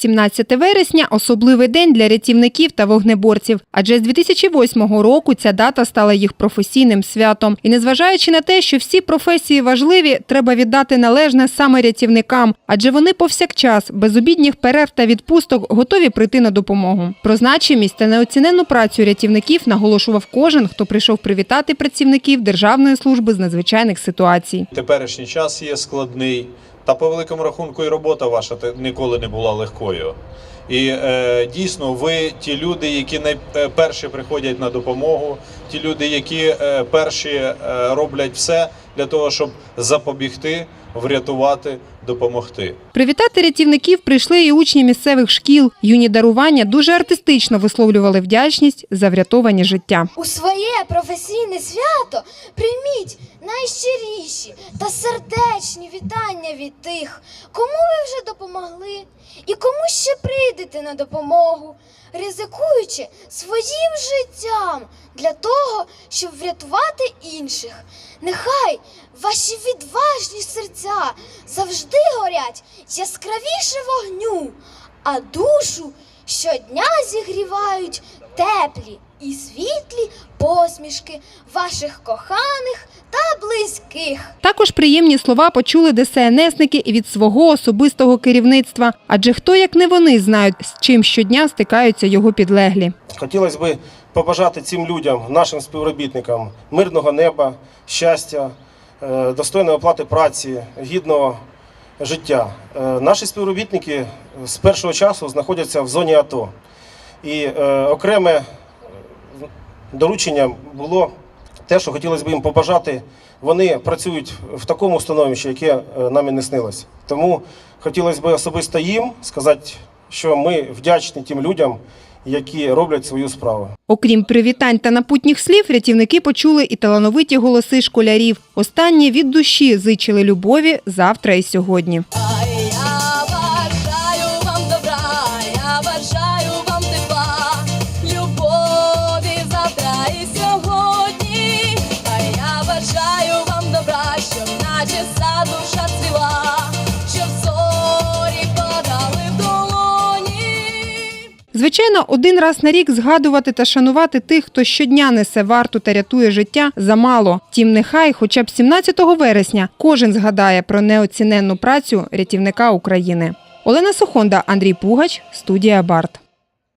17 вересня особливий день для рятівників та вогнеборців, адже з 2008 року ця дата стала їх професійним святом. І незважаючи на те, що всі професії важливі, треба віддати належне саме рятівникам, адже вони повсякчас, без обідніх перерв та відпусток, готові прийти на допомогу. Про значимість та неоціненну працю рятівників наголошував кожен, хто прийшов привітати працівників Державної служби з надзвичайних ситуацій. Теперішній час є складний, та по великому рахунку і робота ваша те- ніколи не була легкою. І е, дійсно, ви ті люди, які найперші приходять на допомогу, ті люди, які е, перші е, роблять все для того, щоб запобігти, врятувати, допомогти. Привітати рятівників прийшли і учні місцевих шкіл. Юні дарування дуже артистично висловлювали вдячність за врятовані життя. У своє професійне свято найщиріші та сердечні вітання від тих, кому ви вже допомогли і кому ще прийдете на допомогу, ризикуючи своїм життям для того, щоб врятувати інших. Нехай ваші відважні серця завжди горять яскравіше вогню, а душу щодня зігрівають теплі і світлі посмішки ваших коханих та близьких. Також приємні слова почули ДСНСники і від свого особистого керівництва. Адже хто як не вони знають, з чим щодня стикаються його підлеглі. Хотілося б побажати цим людям, нашим співробітникам, мирного неба, щастя, е, достойної оплати праці, гідного життя. Е, Наші співробітники з першого часу знаходяться в зоні АТО. І е, окреме е, доручення було те, що хотілося б їм побажати. Вони працюють в такому становищі, яке е, нам і не снилось. Тому хотілося б особисто їм сказати, що ми вдячні тим людям, які роблять свою справу. Окрім привітань та напутніх слів, рятівники почули і талановиті голоси школярів. Останні від душі зичили любові завтра і сьогодні. Звичайно, один раз на рік згадувати та шанувати тих, хто щодня несе варту та рятує життя, замало. Тім нехай, хоча б 17 вересня, кожен згадає про неоціненну працю рятівника України. Олена Сохонда, Андрій Пугач, студія Барт.